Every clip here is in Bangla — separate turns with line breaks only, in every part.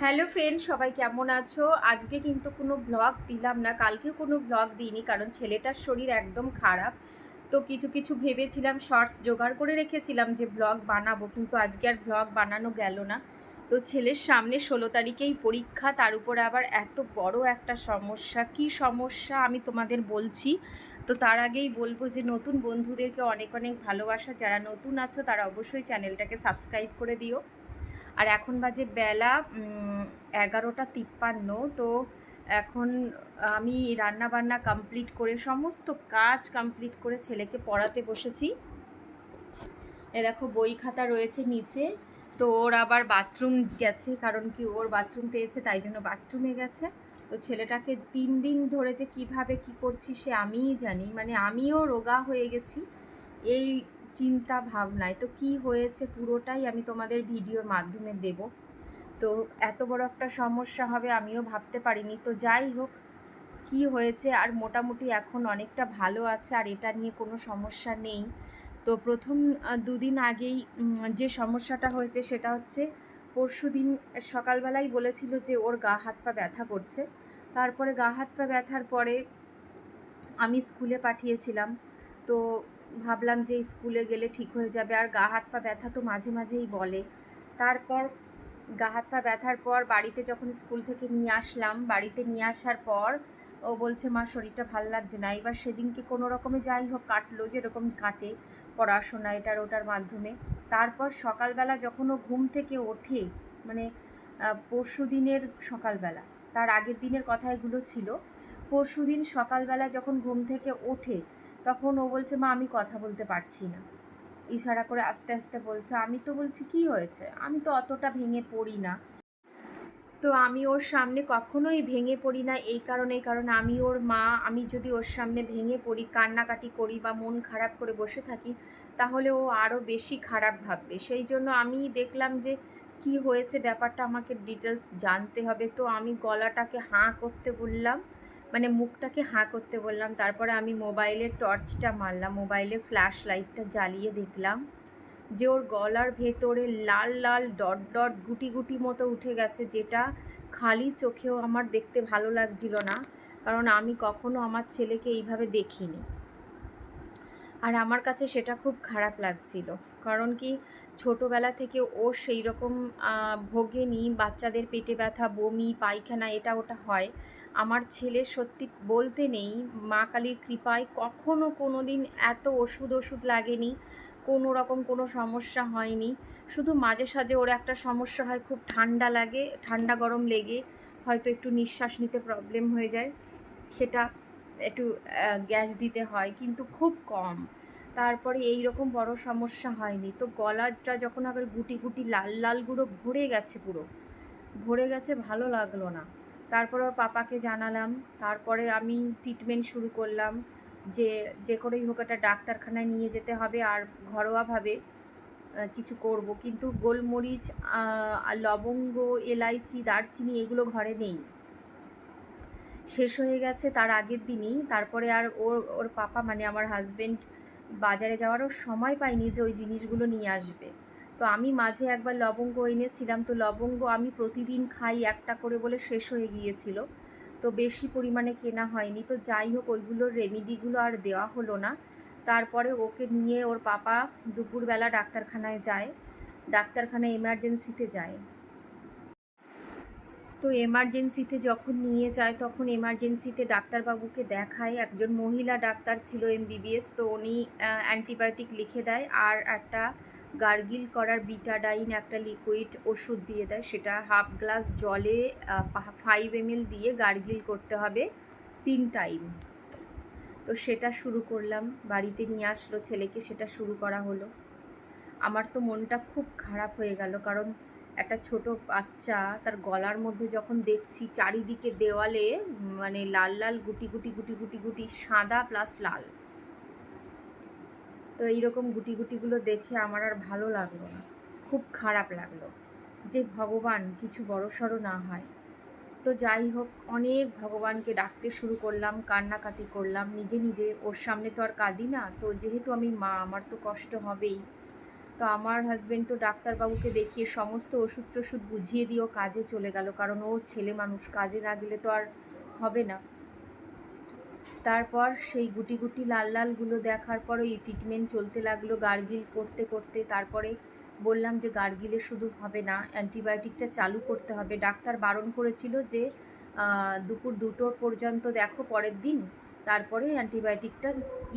হ্যালো ফ্রেন্ড, সবাই কেমন আছো? আজকে কিন্তু কোনো ব্লগ দিলাম না। কালকেও কোনো ব্লগ দিইনি, কারণ ছেলেটার শরীর একদম খারাপ। তো কিছু কিছু ভেবেছিলাম শর্টস জোগাড় করে রেখেছিলাম যে ব্লগ বানাবো, কিন্তু আজকে আর ব্লগ বানানো গেল না। তো ছেলের সামনে ষোলো তারিখেই পরীক্ষা, তার উপরে আবার এত বড় একটা সমস্যা। কি সমস্যা আমি তোমাদের বলছি। তো তার আগেই বলব যে নতুন বন্ধুদেরকে অনেক অনেক ভালোবাসা। যারা নতুন আছো, তারা অবশ্যই চ্যানেলটাকে সাবস্ক্রাইব করে দিও। আর এখন বাজে বেলা এগারোটা তিপ্পান্ন, তো এখন আমি রান্না বান্না কমপ্লিট করে, সমস্ত কাজ কমপ্লিট করে ছেলেকে পড়াতে বসেছি। এ দেখো, বই খাতা রয়েছে নিচে, তো ওর আবার বাথরুম গেছে, কারণ কি ওর বাথরুম পেয়েছে, তাই জন্য বাথরুমে গেছে। তো ছেলেটাকে তিন দিন ধরে যে কীভাবে কি করছি সে আমিই জানি মানে আমিও রোগা হয়ে গেছি। এই চিন্তা ভাবনায়। তো কি হয়েছে পুরোটাই আমি তোমাদের ভিডিওর মাধ্যমে দেব। তো এত বড় একটা সমস্যা হবে আমিও ভাবতে পারিনি। তো যাই হোক, কি হয়েছে আর মোটামুটি এখন অনেকটা ভালো আছে আর এটা নিয়ে কোনো সমস্যা নেই। তো প্রথম দুদিন আগেই যে সমস্যাটা হয়েছে সেটা হচ্ছে পরশু দিন সকালবেলাই বলেছিল যে ওর গা হাত পা ব্যথা করছে। তারপরে গা হাত পা ব্যথার পরে আমি স্কুলে পাঠিয়েছিলাম। তো ভাবলাম যে স্কুলে গেলে ঠিক হয়ে যাবে। আর গা হাত পা ব্যথা তো মাঝে মাঝেই বলে। তারপর গা হাত পা ব্যথার পর বাড়িতে যখন স্কুল থেকে নিয়ে আসলাম, বাড়িতে নিয়ে আসার পর ও বলছে, মা, শরীরটা ভালো লাগছে না। এবার সেদিনকে কোনো রকমে যাই হোক কাটলো, যেরকম কাটে পড়াশোনা এটার ওটার মাধ্যমে। তারপর সকালবেলা যখন ও ঘুম থেকে ওঠে মানে পরশু দিনের সকালবেলা, তার আগের দিনের কথা এগুলো ছিল, পরশু দিন সকালবেলা যখন ঘুম থেকে ওঠে তখন ও বলছে, মা, আমি কথা বলতে পারছি না। ইশারা করে আস্তে আস্তে বলছে, আমি তো বলছি, কি হয়েছে? আমি তো অতটা ভেঙে পড়ি না। তো আমি ওর সামনে কখনোই ভেঙে পড়ি না, এই কারণে কারণ আমি ওর মা, আমি যদি ওর সামনে ভেঙে পড়ি, কান্নাকাটি করি বা মন খারাপ করে বসে থাকি, তাহলে ও আরও বেশি খারাপ ভাববে। সেই জন্য আমি দেখলাম যে, কি হয়েছে ব্যাপারটা আমাকে ডিটেলস জানতে হবে। তো আমি গলাটাকে হাঁ করতে বললাম। মানে মুখটাকে হাঁ করতে বললাম, তারপরে আমি মোবাইলের টর্চটা মারলাম, মোবাইলের ফ্ল্যাশ লাইটটা জ্বালিয়ে দেখলাম যে ওর গলার ভেতরে লাল লাল ডট ডট গুটি গুটি মতো উঠে গেছে, যেটা খালি চোখেও আমার দেখতে ভালো লাগছিল না, কারণ আমি কখনো আমার ছেলেকে এইভাবে দেখিনি। আর আমার কাছে সেটা খুব খারাপ লাগছিল, কারণ কি ছোটোবেলা থেকে ও সেই রকম ভোগেনি, বাচ্চাদের পেটে ব্যথা, বমি, পায়খানা, এটা ওটা হয় আমার ছেলে সত্যি বলতে নেই, মা কালীর কৃপায় কখনো কোনো দিন এত ওষুধ ওষুধ লাগেনি, কোনো রকম কোনো সমস্যা হয়নি। শুধু মাঝে সাঝে ওর একটা সমস্যা হয়, খুব ঠান্ডা লাগে, ঠান্ডা গরম লেগে হয়তো একটু নিঃশ্বাস নিতে প্রবলেম হয়ে যায়, সেটা একটু গ্যাস দিতে হয়, কিন্তু খুব কম। তারপরে এই রকম বড় সমস্যা হয়নি। তো গলাটা যখন আবার গুটি গুটি লাল লাল গুঁড়ো ভরে গেছে পুরো, ভরে গেছে ভালো লাগল না। তারপর ওর পাপাকে জানালাম। তারপরে আমি ট্রিটমেন্ট শুরু করলাম যে যে করেই হোক একটা ডাক্তারখানায় নিয়ে যেতে হবে আর ঘরোয়াভাবে কিছু করব। কিন্তু গোলমরিচ লবঙ্গ, এলাইচি, দারচিনি এগুলো ঘরে নেই। শেষ হয়ে গেছে তার আগের দিনই। তারপরে আর ওর ওর পাপা মানে আমার হাজব্যান্ড বাজারে যাওয়ারও সময় পায়নি যে ওই জিনিসগুলো নিয়ে আসবে। তো আমি মাঝে একবার লবঙ্গ এনেছিলাম। তো লবঙ্গ আমি প্রতিদিন খাই, একটা করে বলে শেষ হয়ে গিয়েছিল। তো বেশি পরিমাণে কেনা হয়নি। তো যাই হোক, ওইগুলোর রেমিডিগুলো আর দেওয়া হলো না। তারপরে ওকে নিয়ে ওর পাপা দুপুরবেলা ডাক্তারখানায় যায়। ডাক্তারখানায় এমার্জেন্সিতে যায়। তো এমার্জেন্সিতে যখন নিয়ে যায়, তখন এমার্জেন্সিতে ডাক্তারবাবুকে দেখায়। একজন মহিলা ডাক্তার ছিল এমবিবিএস, তো উনি অ্যান্টিবায়োটিক লিখে দেয়। আর একটা গার্গিল করার বিটাডাইন একটা লিকুইড ওষুধ দিয়ে দেয়, সেটা হাফ গ্লাস জলে ফাইভ এমএল দিয়ে গার্গিল করতে হবে তিন টাইম তো সেটা শুরু করলাম, বাড়িতে নিয়ে আসলো ছেলেকে, সেটা শুরু করা হলো। আমার তো মনটা খুব খারাপ হয়ে গেল, কারণ একটা ছোট বাচ্চা, তার গলার মধ্যে যখন দেখছি চারিদিকে দেওয়ালে মানে লাল লাল গুটি গুটি গুটি গুটি গুটি সাদা প্লাস লাল। তো এইরকম গুটি গুটিগুলো দেখে আমার আর ভালো লাগল না। খুব খারাপ লাগল যে ভগবান কিছু বড়সড় না হয়। তো যাই হোক, অনেক ভগবানকে ডাকতে শুরু করলাম, কান্নাকাটি করলাম, নিজে নিজে। ওর সামনে তো আর কাঁদি না, তো যেহেতু আমি মা, আমার তো কষ্ট হবেই। তো আমার হাজব্যান্ড তো ডাক্তারবাবুকে দেখিয়ে সমস্ত ওষুধ টষুধ বুঝিয়ে দিয়েও কাজে চলে গেল, কারণ ও ছেলে মানুষ, কাজে না গেলে তো আর হবে না। তারপর সেই গুটি গুটি লাল লালগুলো দেখার পর ওই ট্রিটমেন্ট চলতে লাগল, গার্গিল করতে করতে। তারপরে বললাম যে গার্গিলে শুধু হবে না, অ্যান্টিবায়োটিকটা চালু করতে হবে। ডাক্তার বারণ করেছিল যে দুপুর দুটো পর্যন্ত দেখো পরের দিন, তারপরে অ্যান্টিবায়োটিকটা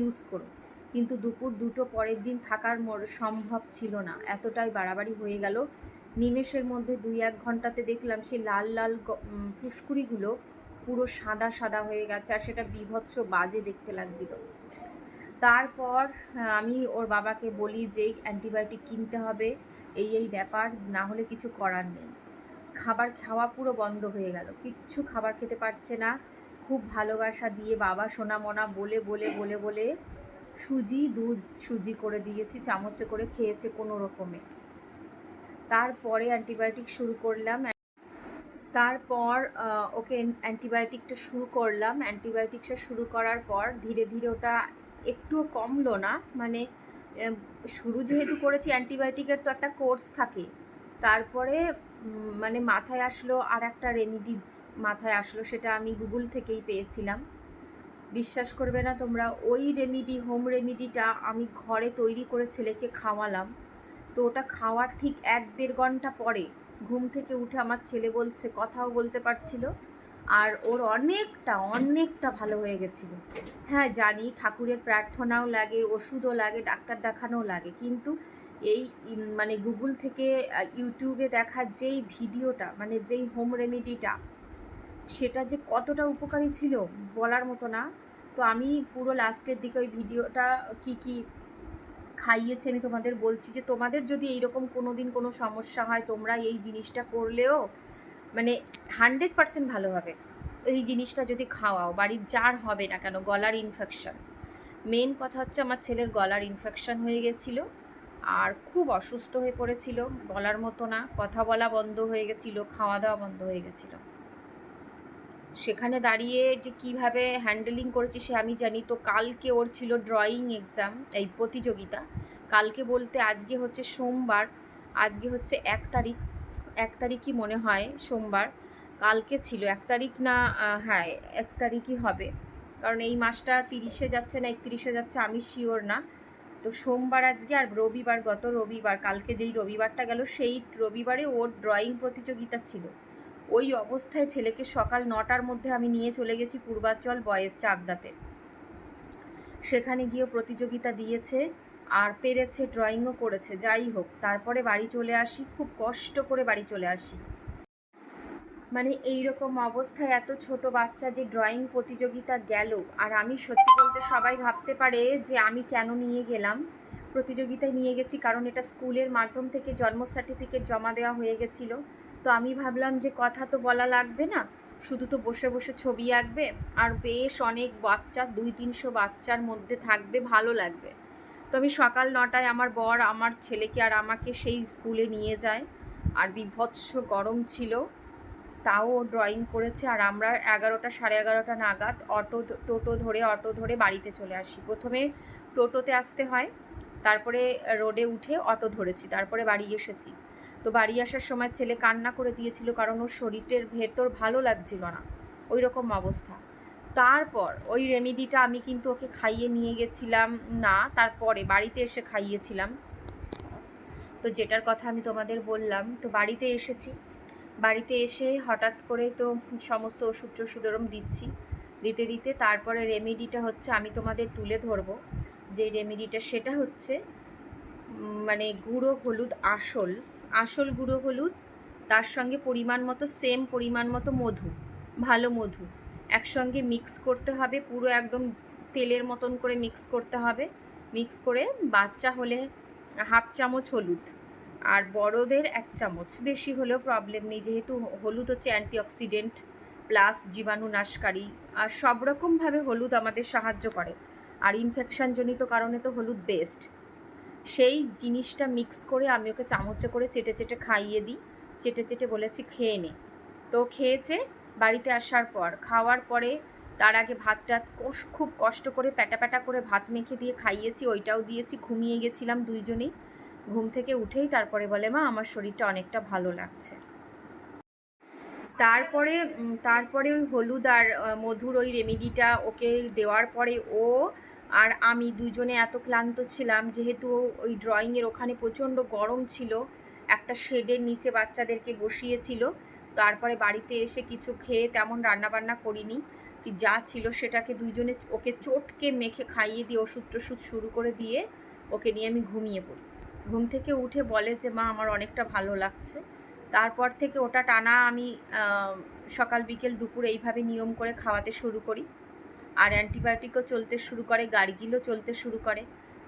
ইউজ করো। কিন্তু দুপুর দুটো পরের দিন থাকার সম্ভব ছিল না। এতটাই বাড়াবাড়ি হয়ে গেল। নিমেষের মধ্যে দুই এক ঘন্টাতে দেখলাম সেই লাল লাল ফুসকুড়িগুলো পুরো সাদা সাদা হয়ে গেছে আর সেটা বিভৎস বাজে দেখতে লাগছিল। তারপর আমি ওর বাবাকে বলি যে, অ্যান্টিবায়োটিক কিনতে হবে, এই এই ব্যাপার, না হলে কিছু করার নেই। খাবার খাওয়া পুরো বন্ধ হয়ে গেল। কিচ্ছু খাবার খেতে পারছে না। খুব ভালোবাসা দিয়ে বাবা সোনা মোনা বলে বলে বলে বলে সুজি, দুধ সুজি করে দিয়েছি, চামচে করে খেয়েছে কোনো রকমে। তারপরে অ্যান্টিবায়োটিক শুরু করলাম। তারপর ওকে অ্যান্টিবায়োটিকটা শুরু করলাম। অ্যান্টিবায়োটিকটা শুরু করার পর ধীরে ধীরে ওটা একটুও কমলো না। মানে শুরু যেহেতু করেছি, অ্যান্টিবায়োটিকের তো একটা কোর্স থাকে। তারপরে মানে মাথায় আসলো আর একটা রেমিডি মাথায় আসলো, সেটা আমি গুগল থেকেই পেয়েছিলাম। বিশ্বাস করবে না তোমরা, ওই রেমিডি হোম রেমিডিটা আমি ঘরে তৈরি করে ছেলেকে খাওয়ালাম। তো ওটা খাওয়ার ঠিক এক দেড় ঘণ্টা পরে ঘুম থেকে উঠে আমার ছেলে বলছে, কথাও বলতে পারছিল। আর ওর অনেকটা অনেকটা ভালো হয়ে গেছিল। হ্যাঁ জানি ঠাকুরের প্রার্থনাও লাগে, ওষুধও লাগে, ডাক্তার দেখানোও লাগে। কিন্তু এই মানে গুগল থেকে ইউটিউবে দেখার যেই ভিডিওটা মানে যেই হোম রেমেডিটা, সেটা যে কতটা উপকারী ছিল বলার মতো না। তো আমি পুরো লাস্টের দিকে ওই ভিডিওটা কি কি খাইয়েছে, আমি তোমাদের বলছি যে তোমাদের যদি এইরকম কোনো দিন কোনো সমস্যা হয়, তোমরা এই জিনিসটা করলেও মানে হান্ড্রেড পার্সেন্ট ভালো হবে। এই জিনিসটা যদি খাওয়াও, বাড়ির যার হবে না কেন, গলার ইনফেকশন মেন কথা হচ্ছে আমার ছেলের গলার ইনফেকশান হয়ে গেছিল, আর খুব অসুস্থ হয়ে পড়েছিল, বলার মতো না, কথা বলা বন্ধ হয়ে গেছিল, খাওয়া দাওয়া বন্ধ হয়ে গেছিল। সেখানে দাঁড়িয়ে যে কীভাবে হ্যান্ডেলিং করেছি সে আমি জানি। তো কালকে ওর ছিল ড্রয়িং এক্সাম এই প্রতিযোগিতা। কালকে বলতে আজকে হচ্ছে সোমবার, আজকে হচ্ছে এক তারিখ, এক তারিখই মনে হয় সোমবার। কালকে ছিল, এক তারিখ না হ্যাঁ এক তারিখই হবে। কারণ এই মাসটা তিরিশে যাচ্ছে না, একত্রিশে যাচ্ছে, আমি শিওর না। তো সোমবার আজকে আর রবিবার, গত রবিবার, কালকে যেই রবিবারটা গেল, সেই রবিবারে ওর ড্রয়িং প্রতিযোগিতা ছিল। ওই অবস্থায় ছেলেকে সকাল নটার মধ্যে আমি নিয়ে চলে গেছি পূর্বাচল বয়েস চাকদাতে। সেখানে গিয়ে প্রতিযোগিতা দিয়েছে আর পেরেছে, ড্রয়িংও করেছে, যাই হোক। তারপরে বাড়ি চলে আসি, খুব কষ্ট করে বাড়ি চলে আসি। মানে এই রকম অবস্থায় এত ছোট বাচ্চা যে ড্রয়িং প্রতিযোগিতা গেল। আর আমি সত্যি বলতে সবাই ভাবতে পারে যে আমি কেন নিয়ে গেলাম। প্রতিযোগিতায় নিয়ে গেছি কারণ এটা স্কুলের মাধ্যম থেকে জন্ম সার্টিফিকেট জমা দেওয়া হয়ে গেছিল। তো আমি ভাবলাম যে কথা তো বলা লাগবে না। শুধু তো বসে বসে ছবি আঁকবে। আর বেশ অনেক বাচ্চা, দুই তিনশো বাচ্চার মধ্যে থাকবে, ভালো লাগবে। তো আমি সকাল নটায় আমার বর আমার ছেলেকে আর আমাকে সেই স্কুলে নিয়ে যায়। আর বিভৎস গরম ছিল। তাও ড্রয়িং করেছে। আর আমরা এগারোটা, সাড়ে এগারোটা নাগাদ অটো টোটো ধরে, অটো ধরে বাড়িতে চলে আসি। প্রথমে টোটোতে আসতে হয়। তারপরে রোডে উঠে অটো ধরেছি। তারপরে বাড়ি এসেছি। তো বাড়ি আসার সময় ছেলে কান্না করে দিয়েছিল কারণ ওর শরীরের ভেতর ভালো লাগছিল না ওই রকম অবস্থা। তারপর ওই রেমেডিটা আমি কিন্তু ওকে খাইয়ে নিয়ে গেছিলাম, না, তারপরে বাড়িতে এসে খাইয়েছিলাম। তো যেটার কথা আমি তোমাদের বললাম, তো বাড়িতে এসেছি। বাড়িতে এসে হঠাৎ করে তো সমস্ত ওষুধ টষুধ ওরম দিচ্ছি। দিতে দিতে তারপরে রেমেডিটা হচ্ছে আমি তোমাদের তুলে ধরবো। যে রেমেডিটা সেটা হচ্ছে মানে গুঁড়ো হলুদ আসল আসল গুঁড়ো হলুদ, তার সঙ্গে পরিমাণ মতো সেম পরিমাণ মতো মধু, ভালো মধু। একসঙ্গে মিক্স করতে হবে, পুরো একদম তেলের মতন করে মিক্স করতে হবে। মিক্স করে বাচ্চা হলে হাফ চামচ হলুদ, আর বড়দের এক চামচ। বেশি হলেও প্রবলেম নেই, যেহেতু হলুদ হচ্ছে অ্যান্টিঅক্সিডেন্ট প্লাস জীবাণুনাশকারী আর সব রকমভাবে হলুদ আমাদের সাহায্য করে। আর ইনফেকশনজনিত কারণে তো হলুদ বেস্ট সেই জিনিসটা মিক্স করে আমি ওকে চামচে করে চেটে চেটে খাইয়ে দিই। চেটে চেটে বলেছি, খেয়ে নে। তো খেয়েছে, বাড়িতে আসার পর। খাওয়ার পরে তার আগে ভাত টাত খুব কষ্ট করে প্যাটা প্যাটা করে ভাত মেখে দিয়ে খাইয়েছি, ওইটাও দিয়েছি, ঘুমিয়ে গেছিলাম দুইজনেই। ঘুম থেকে উঠেই তারপরে বলে, মা, আমার শরীরটা অনেকটা ভালো লাগছে। তারপরে তারপরে ওই হলুদ আর মধুর ওই রেমেডিটা ওকে দেওয়ার পরে ও আর আমি দুজনে এত ক্লান্ত ছিলাম, যেহেতু ওই ড্রয়িংয়ের ওখানে প্রচণ্ড গরম ছিল, একটা শেডের নিচে বাচ্চাদেরকে বসিয়েছিল, তারপরে বাড়িতে এসে কিছু খেয়ে তেমন রান্নাবান্না করিনি, কি যা ছিল সেটাকে দুইজনে ওকে চটকে মেখে খাইয়ে দিয়ে ওষুধ টষুধ শুরু করে দিয়ে ওকে নিয়ে আমি ঘুমিয়ে পড়ি। ঘুম থেকে উঠে বলে যে, মা, আমার অনেকটা ভালো লাগছে। তারপর থেকে ওটা টানা আমি সকাল বিকেল দুপুর এইভাবে নিয়ম করে খাওয়াতে শুরু করি। আর অ্যান্টিবায়োটিকও চলতে শুরু করে, গাড়িগুলো চলতে শুরু করে।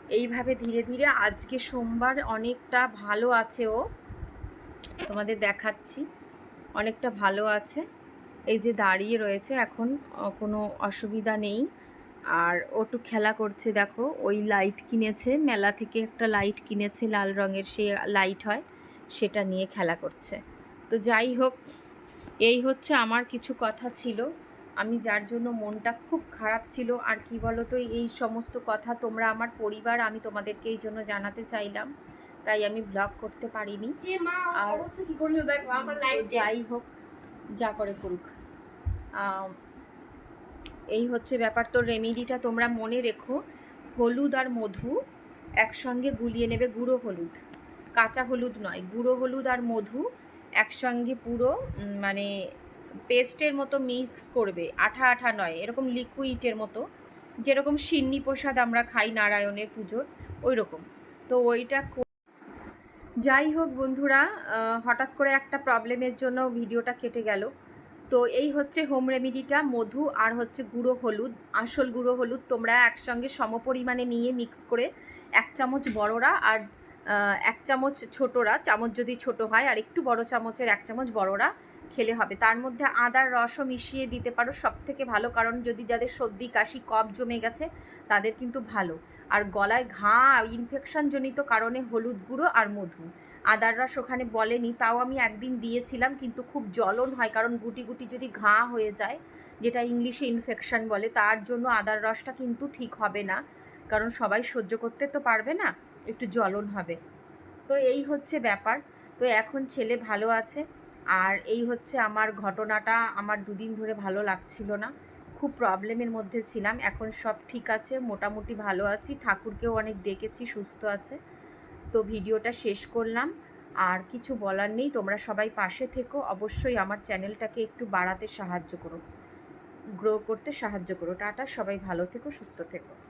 এইভাবে ধীরে ধীরে আজকে সোমবার অনেকটা ভালো আছে ও। তোমাদের দেখাচ্ছি, অনেকটা ভালো আছে। এই যে দাঁড়িয়ে রয়েছে, এখন কোনো অসুবিধা নেই। আর ও একটু খেলা করছে, দেখো, ওই লাইট কিনেছে, মেলা থেকে একটা লাইট কিনেছে, লাল রঙের, সে লাইট হয়, সেটা নিয়ে খেলা করছে। তো যাই হোক, এই হচ্ছে আমার কিছু কথা ছিল। আমি যার জন্য মনটা খুব খারাপ ছিল আর কি বলো তো এই সমস্ত কথা তোমরা আমার পরিবার আমি তোমাদেরকে এই জন্য জানাতে চাইলাম। তাই আমি ব্লগ করতে পারিনি। আর-
কি করল দেখো আমার লাইট
যাই হোক যা করে করুক। এই হচ্ছে ব্যাপার। তো রেমেডিটা তোমরা মনে রেখো হলুদ আর মধু একসঙ্গে গুলিয়ে নেবে গুঁড়ো হলুদ। কাঁচা হলুদ নয় গুঁড়ো হলুদ আর মধু একসঙ্গে পুরো মানে পেস্টের মতো মিক্স করবে, আঠা আঠা নয়, এরকম লিকুইডের মতো। যেরকম সিন্নি প্রসাদ আমরা খাই নারায়ণের পুজোর ওই রকম তো ওইটা যাই হোক বন্ধুরা হঠাৎ করে একটা প্রবলেমের জন্য ভিডিওটা কেটে গেল। তো এই হচ্ছে হোম রেমেডিটা মধু আর হচ্ছে গুঁড়ো হলুদ, আসল গুঁড়ো হলুদ তোমরা একসঙ্গে সমপরিমাণে নিয়ে মিক্স করে এক চামচ বড়রা আর এক চামচ ছোটরা, চামচ যদি ছোট হয় আর একটু বড় চামচের এক চামচ বড়রা খেলে হবে। তার মধ্যে আদার রসও মিশিয়ে দিতে পারো। সব থেকে ভালো কারণ যদি যাদের সর্দি, কাশি, কফ জমে গেছে, তাদের কিন্তু ভালো। আর গলায় ঘা ইনফেকশন জনিত কারণে হলুদ গুঁড়ো আর মধু। আদার রস ওখানে বলেনি, তাও আমি একদিন দিয়েছিলাম, কিন্তু খুব জ্বলন হয়, কারণ গুটি গুটি যদি ঘা হয়ে যায়, যেটা ইংলিশে ইনফেকশন বলে, তার জন্য আদার রসটা কিন্তু ঠিক হবে না। কারণ সবাই সহ্য করতে তো পারবে না, একটু জ্বলন হবে। তো এই হচ্ছে ব্যাপার। তো এখন ছেলে ভালো আছে। আর এই হচ্ছে আমার ঘটনাটা। আমার দুদিন ধরে ভালো লাগছিল না। খুব প্রবলেমের মধ্যে ছিলাম। এখন সব ঠিক আছে, মোটামুটি ভালো আছি। ঠাকুরকেও অনেক ডেকেছি সুস্থ আছে। তো ভিডিওটা শেষ করলাম। আর কিছু বলার নেই। তোমরা সবাই পাশে থেকো। অবশ্যই আমার চ্যানেলটাকে একটু বাড়াতে সাহায্য করো। গ্রো করতে সাহায্য করো। টাটা। সবাই ভালো থেকো, সুস্থ থেকো।